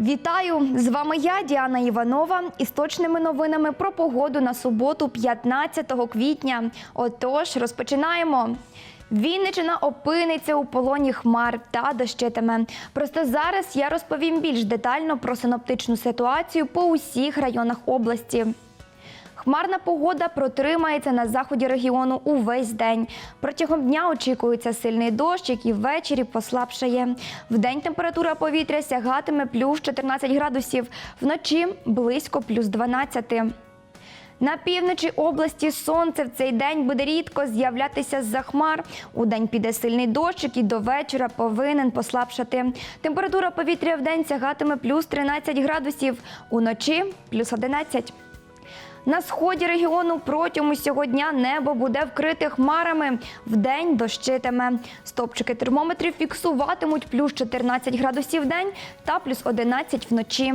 Вітаю! З вами я, Діана Іванова, із точними новинами про погоду на суботу, 15 квітня. Отож, розпочинаємо. Вінничина опиниться у полоні хмар та дощитиме. Просто зараз я розповім більш детально про синоптичну ситуацію по усіх районах області. Хмарна погода протримається на заході регіону увесь день. Протягом дня очікується сильний дощ, який ввечері послабшає. Вдень температура повітря сягатиме плюс 14 градусів, вночі близько плюс 12. На півночі області сонце в цей день буде рідко з'являтися з-за хмар. У день піде сильний дощ, який до вечора повинен послабшати. Температура повітря в день сягатиме плюс 13 градусів, уночі плюс 11. На сході регіону протягом усього дня небо буде вкрите хмарами. Вдень дощитиме. Стопчики термометрів фіксуватимуть плюс 14 градусів в день та плюс 11 вночі.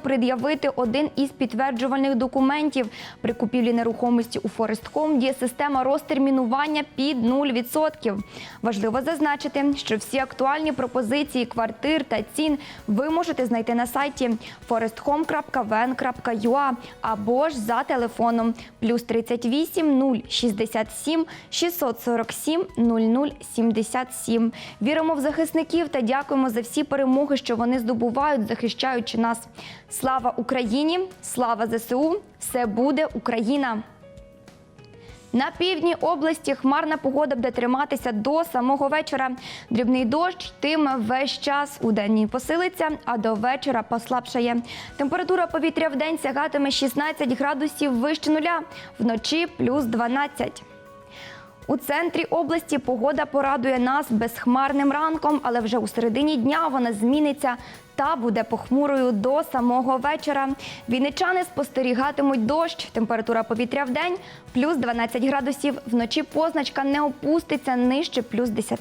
пред'явити один із підтверджувальних документів. При купівлі нерухомості у Форестком діє система розтермінування під 0%. Важливо зазначити, що всі актуальні пропозиції квартир та цін ви можете знайти на сайті foresthome.ven.ua або ж за телефоном плюс 38 067 647 0077. Віримо в захисників та дякуємо за всі перемоги, що вони здобувають, захищаючи нас. Слава Україні! Слава ЗСУ! Все буде Україна! На півдні області хмарна погода буде триматися до самого вечора. Дрібний дощ йтиме весь час. У день посилиться, а до вечора послабшає. Температура повітря в день сягатиме 16 градусів вище нуля, вночі плюс 12. У центрі області погода порадує нас безхмарним ранком, але вже у середині дня вона зміниться та буде похмурою до самого вечора. Вінничани спостерігатимуть дощ. Температура повітря в день плюс 12 градусів. Вночі позначка не опуститься нижче плюс 10.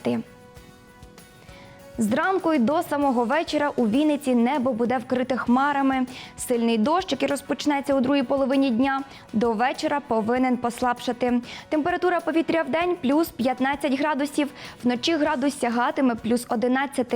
Зранку й до самого вечора у Вінниці небо буде вкрите хмарами. Сильний дощ, який розпочнеться у другій половині дня, до вечора повинен послабшати. Температура повітря в день плюс 15 градусів, вночі градус сягатиме плюс 11.